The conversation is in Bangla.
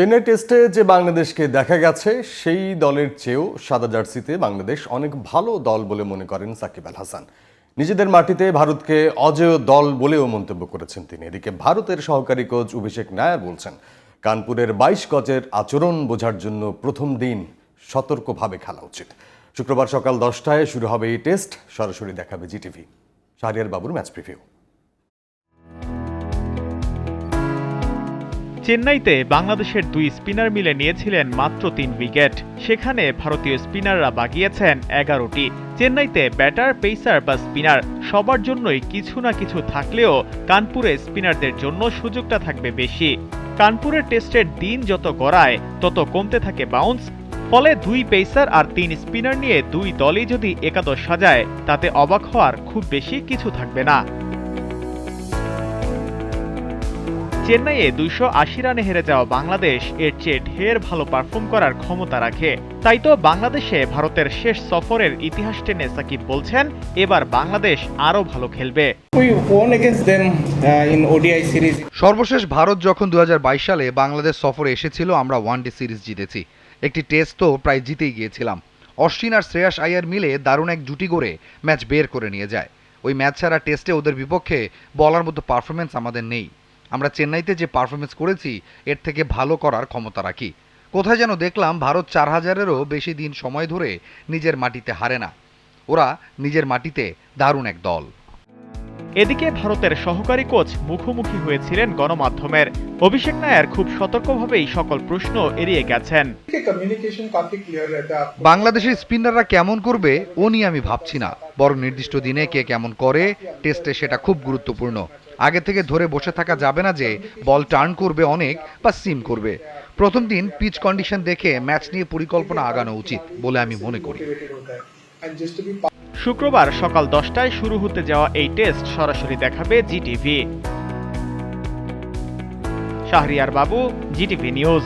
চেন্নাই টেস্টে যে বাংলাদেশকে দেখা গেছে, সেই দলের চেয়েও সাদা জার্সিতে বাংলাদেশ অনেক ভালো দল বলে মনে করেন সাকিব আল হাসান। নিজেদের মাটিতে ভারতকে অজেয় দল বলেও মন্তব্য করেছেন তিনি। এদিকে ভারতের সহকারী কোচ অভিষেক নায়ার বলছেন, কানপুরের বাইশ গজের আচরণ বোঝার জন্য প্রথম দিন সতর্কভাবে খেলা উচিত। শুক্রবার সকাল দশটায় শুরু হবে এই টেস্ট। সরাসরি দেখাবে জিটিভি। শাহরিয়ার বাবুর ম্যাচ প্রিভিউ। চেন্নাইতে বাংলাদেশের দুই স্পিনার মিলে নিয়েছিলেন মাত্র তিন উইকেট। সেখানে ভারতীয় স্পিনাররা বাগিয়েছেন এগারোটি। চেন্নাইতে ব্যাটার, পেসার বা স্পিনার সবার জন্যই কিছু না কিছু থাকলেও কানপুরে স্পিনারদের জন্য সুযোগটা থাকবে বেশি। কানপুরের টেস্টের দিন যত গড়ায়, তত কমতে থাকে বাউন্স ফলে দুই পেসার আর তিন স্পিনার নিয়ে দুই দলই যদি একাদশ সাজায়, তাতে অবাক হওয়ার খুব বেশি কিছু থাকবে না। চেন্নাইয়ে দুইশো আশি রানে হেরে যাওয়া বাংলাদেশ এর চেয়ে ঢের ভালো পারফর্ম করার ক্ষমতা রাখে। তাই তো বাংলাদেশে ভারতের শেষ সফরের ইতিহাস টেনে সাকিব বলছেন এবার বাংলাদেশ আরও ভালো খেলবে। Uh. সর্বশেষ ভারত যখন দু হাজার বাইশ সালে বাংলাদেশ সফরে এসেছিল আমরা ওয়ানডে সিরিজ জিতেছি। একটি টেস্ট তো প্রায় জিতেই গিয়েছিলাম। অশ্বিন আর শ্রেয়াস আয়ার মিলে দারুণ এক জুটি করে ম্যাচ বের করে নিয়ে যায়। ওই ম্যাচ ছাড়া টেস্টে ওদের বিপক্ষে বলার মতো পারফরমেন্স আমাদের নেই। আমরা চেন্নাইতে যে পারফরমেন্স করেছি এর থেকে ভালো করার ক্ষমতা রাখি। কোথায় যেন দেখলাম ভারত চার হাজারেরও বেশি দিন সময় ধরে নিজের মাটিতে হারে না। ওরা নিজের মাটিতে দারুণ এক দল। এদিকে ভারতের সহকারী কোচ মুখোমুখি হয়েছিলেন গণমাধ্যমের। অভিষেক নায়ার খুব সতর্কভাবেই সকল প্রশ্ন এড়িয়ে গেছেন। বাংলাদেশের স্পিনাররা কেমন করবে ও নিয়ে আমি ভাবছি না। বড় নির্দিষ্ট দিনে কে কেমন করে টেস্টে সেটা খুব গুরুত্বপূর্ণ। আগে থেকে ধরে বসে থাকা যাবে না যে বল টার্ন করবে অনেক বা সিম করবে। প্রথম দিন পিচ কন্ডিশন দেখে ম্যাচ নিয়ে পরিকল্পনা আগানো উচিত বলে আমি মনে করি। শুক্রবার সকাল দশটায় শুরু হতে যাওয়া এই টেস্ট সরাসরি দেখাবে জিটিভি। শাহরিয়ার বাবু, জিটিভি নিউজ।